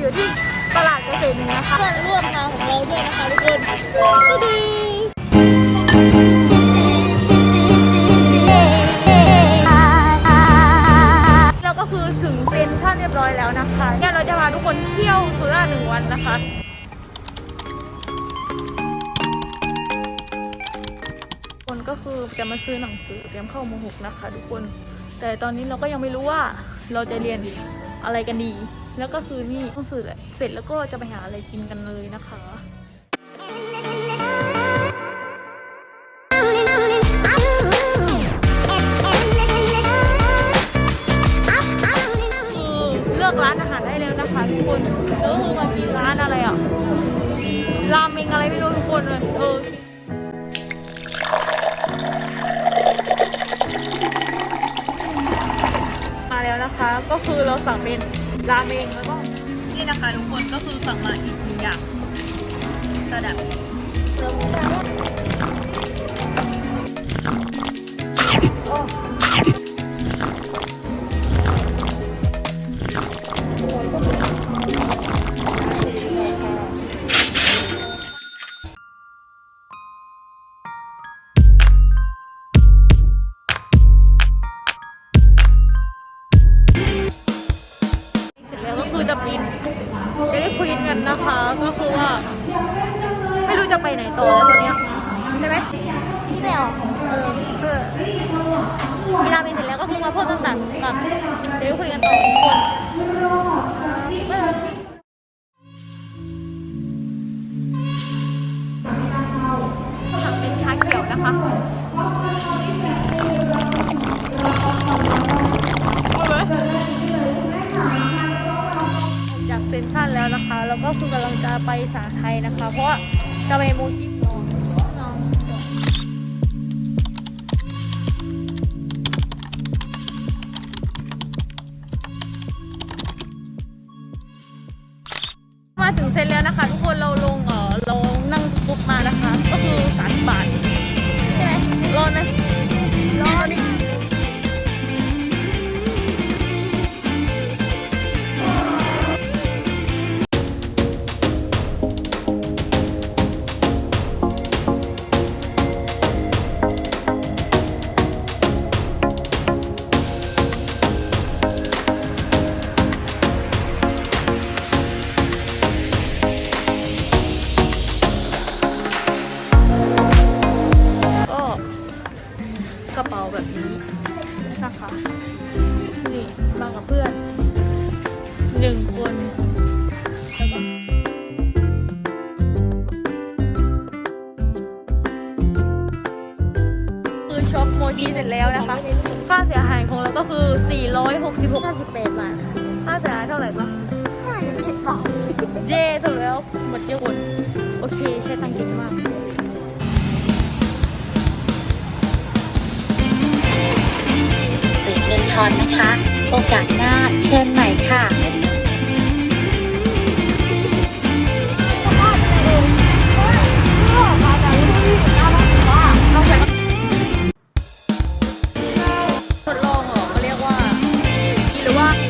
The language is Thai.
อยู่ที่ตลาดเกษตรหนึ่งนะคะเพื่อนร่วมทางของเราด้วยนะคะทุกคนสวัสดีเราก็คือถึงเซ็นทรัลเรียบร้อยแล้วนะคะเนี่ยเราจะพาทุกคนเที่ยวสุราษฎร์หนึ่งวันนะคะคนก็คือจะมาซื้อหนังสือเตรียมเข้ามหกนะคะ ทุกคน แต่ตอนนี้เราก็ยังไม่รู้ว่าเราจะเรียน อะไรกันดี แล้วก็คือนี่หนังสือเสร็จแล้วก็จะไปหาอะไรกินกันเลยนะคะเลือกร้านอาหารได้แล้วนะคะทุกคนก็คือมันมีร้านอะไรอะราเมงอะไรไม่รู้ทุกคนเลยเออ ก็คือเราสั่งเป็นราเมงแล้วก็นี่นะคะทุกคนก็คือสั่งมาอีกหนึ่งอย่างกระดับ มาพิ่มต่างๆกันเดี๋ยวคุยกันต่อทุกคนเออสั่งเป็นชาเขียวนะคะจากเซ็นทรัลแล้วนะคะ แล้วก็คือกำลังจะไปสาไทยนะคะ เพราะว่าจะไปโมชินอนน มาถึงเซนแล้วนะคะ ทุกคนเราลงเออเรานั่งตุ๊กมานะคะ ก็คือสามบาท แบบนี้นะคะนี่มากับเพื่อนหนึ่งคนแล้วก็คือช็อปโมจิเสร็จแล้วนะคะ ค่าเสียหายของเราก็คือ 466ห้าสิบแปดบาทค่ะ รนะคะ โอกาสหน้าเชิญใหม่ค่ะทดลองเหรอเขาเรียกว่ากินหรืว่า